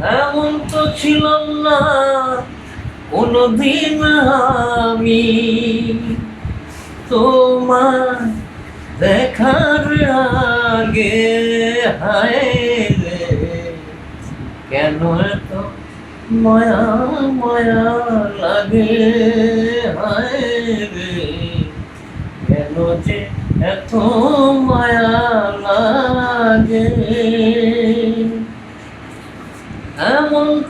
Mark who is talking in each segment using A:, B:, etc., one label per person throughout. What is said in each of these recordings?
A: এমন তো ছিলাম না, কোনদিন আমি। তোমার দেখার আগে, হায় কেন এত মায়া মায়া লাগে? হায় রে, কেন যে এত মায়া লাগে এমন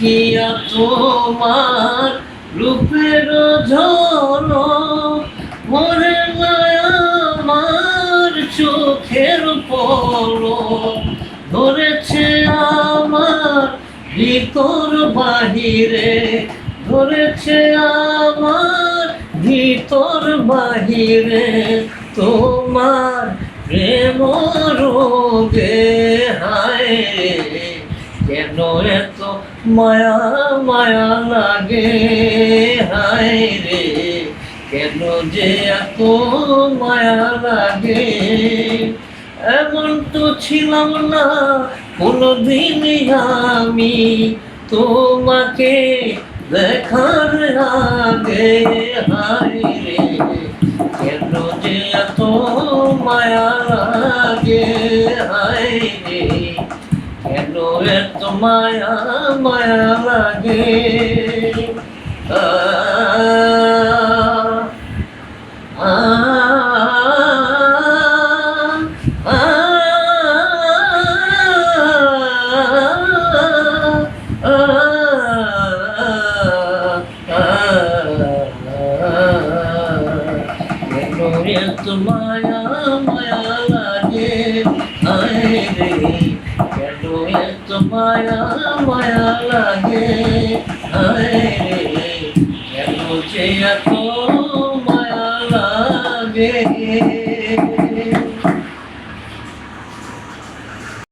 A: দেখিয়া তোমার রূপের ঝর পরে না আমার চোখের পল ধরেছে আমার ভিতর বাহিরে, ধরেছে আমার ভিতর বাহিরে তোমার প্রেম রোগে, হায় কেন এত মায়া মায়া লাগে? হায় রে, কেন যে এত মায়া লাগে? এমন তো ছিলাম না, কোনোদিনই আমি তোমাকে দেখার আগে। হায় রে, কেন যে এত মায়া লাগে? হায় রে। কেন এত মায়া মায়া লাগে আ আ আ মায়া মায়া লাগে আয় রে কেন এত মায়া মায়া লাগে। আয় রে কেন যে এত মায়া লাগে?